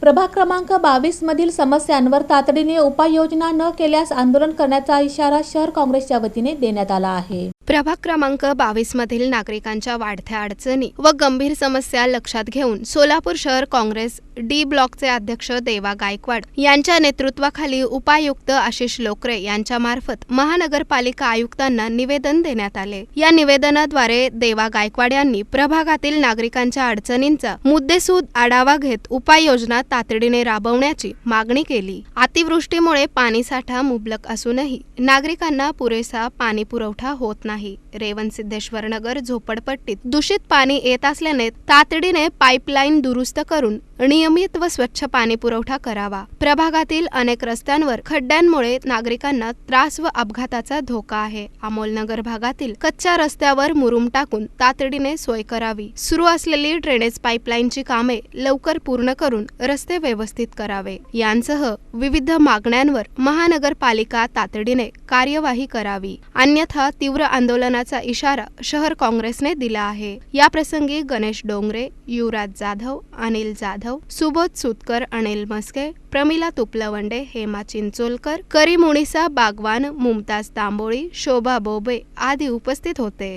प्रभाग क्रमांक बावीस मधील समस्यांवर तातडीने उपाययोजना न केल्यास आंदोलन करण्याचा इशारा शहर काँग्रेसच्या वतीने देण्यात आला आहे. प्रभाग क्रमांक बावीस मधील नागरिकांच्या वाढत्या अडचणी व गंभीर समस्या लक्षात घेऊन सोलापूर शहर काँग्रेस डी ब्लॉकचे अध्यक्ष देवा गायकवाड यांच्या नेतृत्वाखाली उपायुक्त आशिष लोकरे यांच्या मार्फत महानगरपालिका आयुक्तांना निवेदन देण्यात आले. या निवेदनाद्वारे देवा गायकवाड यांनी प्रभागातील नागरिकांच्या अडचणींचा मुद्देसूद आढावा घेत उपाययोजना तातडीने राबवण्याची मागणी केली. अतिवृष्टीमुळे पाणीसाठा मुबलक असूनही नागरिकांना पुरेसा पाणी पुरवठा होत नाही. रेवण सिद्धेश्वर नगर झोपडपट्टीत दूषित पाणी येत असल्याने तातडीने पाईपलाईन दुरुस्त करून नियमित व स्वच्छ पाणी पुरवठा करावा. प्रभागातील अनेक रस्त्यांवर खड्ड्यांमुळे नागरिकांना त्रास व अपघाताचा धोका आहे. अमोलनगर भागातील कच्च्या रस्त्यावर मुरुम टाकून तातडीने सोय करावी. सुरू असलेली ड्रेनेज पाईपलाईनची कामे लवकर पूर्ण करून रस्ते व्यवस्थित करावे. यांसह विविध मागण्यांवर महानगरपालिका तातडीने कार्यवाही करावी. अन्यथा तीव्र आंदोलनाचा इशारा शहर काँग्रेसने दिला आहे. या प्रसंगी गणेश डोंगरे युवराज जाधव अनिल जाधव सुबोध सुतकर अनिल मस्के प्रमिला तुपलवंडे हेमा चिंचोलकर करी मुनिसा बागवान मुमताज तांबोळी शोभा बोबे आदी उपस्थित होते.